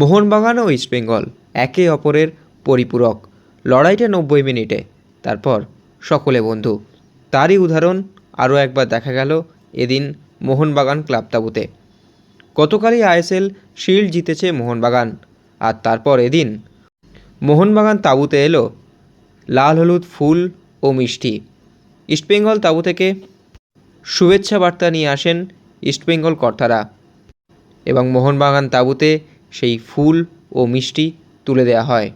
মোহনবাগান ও ইস্টবেঙ্গল একে অপরের পরিপূরক। লড়াইটা নব্বই মিনিটে। তারপর সকলে বন্ধু। তারই উদাহরণ আরও একবার দেখা গেল এদিন মোহনবাগান ক্লাব তাঁবুতে। গতকালই আইএসএল শিল্ড জিতেছে মোহনবাগান। আর তারপর এদিন মোহনবাগান তাঁবুতে এলো লাল হলুদ ফুল ও মিষ্টি। ইস্টবেঙ্গল তাঁবু থেকে শুভেচ্ছা বার্তা নিয়ে আসেন ইস্টবেঙ্গল কর্তারা। এবং মোহনবাগান তাঁবুতে সেই ফুল ও মিষ্টি তুলে দেওয়া হয়।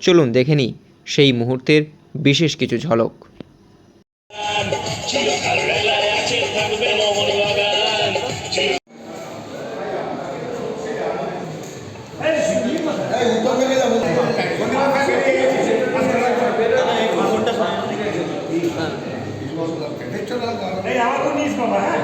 চলুন দেখে নিই সেই মুহূর্তের বিশেষ কিছু ঝলক। এই আমাকেও নিস বাবা হ্যাঁ?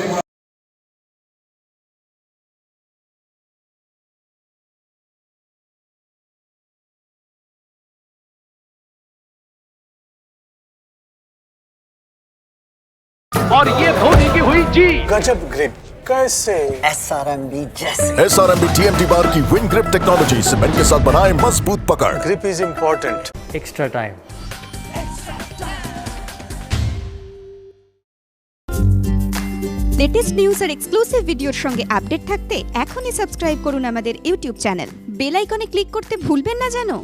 और ये धोनी की हुई जी गजब ग्रिप कैसे एस आर एम बी जैसे S R M B T M T bar की विन ग्रिप टेक्नोलॉजी सीमेंट के साथ बनाए मजबूत पकड़ grip is important extra time latest news R exclusive ভিডিওর সঙ্গে আপডেট থাকতে এখনই সাবস্ক্রাইব করুন আমাদের ইউটিউব চ্যানেল বেল আইকনে ক্লিক করতে ভুলবেন না জানো